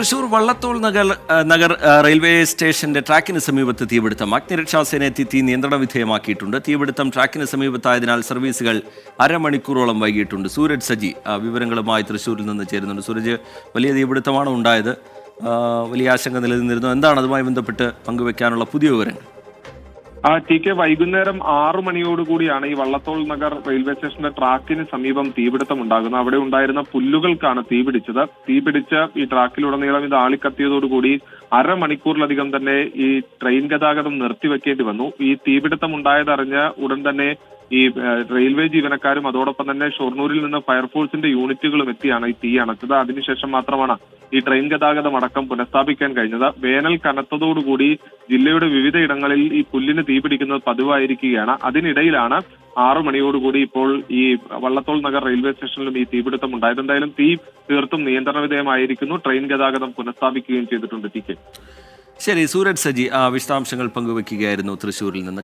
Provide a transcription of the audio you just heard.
Thrissur Vallathol Nagar Nagar railway സ്റ്റേഷന്റെ ട്രാക്കിന് സമീപത്ത് തീപിടുത്തം. അഗ്നിരക്ഷാസേന എത്തി തീ നിയന്ത്രണ വിധേയമാക്കിയിട്ടുണ്ട്. തീപിടുത്തം ട്രാക്കിന് സമീപത്തായതിനാൽ സർവീസുകൾ അരമണിക്കൂറോളം വൈകിയിട്ടുണ്ട്. സൂരജ് സജി വിവരങ്ങളുമായി തൃശൂരിൽ നിന്ന് ചേരുന്നുണ്ട്. സൂരജ് വലിയ തീപിടുത്തമാണ് ഉണ്ടായത് വലിയ ആശങ്ക നിലനിന്നിരുന്നു. എന്താണ് അതുമായി ബന്ധപ്പെട്ട് പങ്കുവെക്കാനുള്ള പുതിയ വിവരങ്ങൾ? ആ ടി കെ വൈകുന്നേരം ആറു മണിയോടുകൂടിയാണ് ഈ വള്ളത്തോൾ നഗർ റെയിൽവേ സ്റ്റേഷന്റെ ട്രാക്കിന് സമീപം തീപിടുത്തം ഉണ്ടാകുന്നത്. അവിടെ ഉണ്ടായിരുന്ന പുല്ലുകൾക്കാണ് തീപിടിച്ചത് തീപിടിച്ച ഈ ട്രാക്കിലുടനീളം ഇത് ആളിക്കത്തിയതോടുകൂടി അരമണിക്കൂറിലധികം തന്നെ ഈ ട്രെയിൻ ഗതാഗതം നിർത്തിവെക്കേണ്ടി വന്നു. ഈ തീപിടുത്തം ഉണ്ടായതറിഞ്ഞ് ഉടൻ തന്നെ ഈ റെയിൽവേ ജീവനക്കാരും അതോടൊപ്പം തന്നെ ഷൊർണൂരിൽ നിന്ന് ഫയർഫോഴ്സിന്റെ യൂണിറ്റുകളും എത്തിയാണ് ഈ തീ അണച്ചത്. അതിനുശേഷം മാത്രമാണ് ഈ ട്രെയിൻ ഗതാഗതം അടക്കം പുനഃസ്ഥാപിക്കാൻ കഴിഞ്ഞത്. വേനൽ കനത്തതോടുകൂടി ജില്ലയുടെ വിവിധ ഇടങ്ങളിൽ ഈ പുല്ലിന് തീപിടിക്കുന്നത് പതിവായിരിക്കുകയാണ്. അതിനിടയിലാണ് ആറു മണിയോടുകൂടി ഇപ്പോൾ ഈ വള്ളത്തോൾ നഗർ റെയിൽവേ സ്റ്റേഷനിലും ഈ തീപിടുത്തം ഉണ്ടായത്. എന്തായാലും തീ തീർത്തും നിയന്ത്രണ വിധേയമായിരിക്കുന്നു ട്രെയിൻ ഗതാഗതം പുനഃസ്ഥാപിക്കുകയും ചെയ്തിട്ടുണ്ട് ടി കെ. ശരി സൂരജ് സജി ആ വിശദാംശങ്ങൾ പങ്കുവയ്ക്കുകയായിരുന്നു തൃശൂരിൽ നിന്ന്.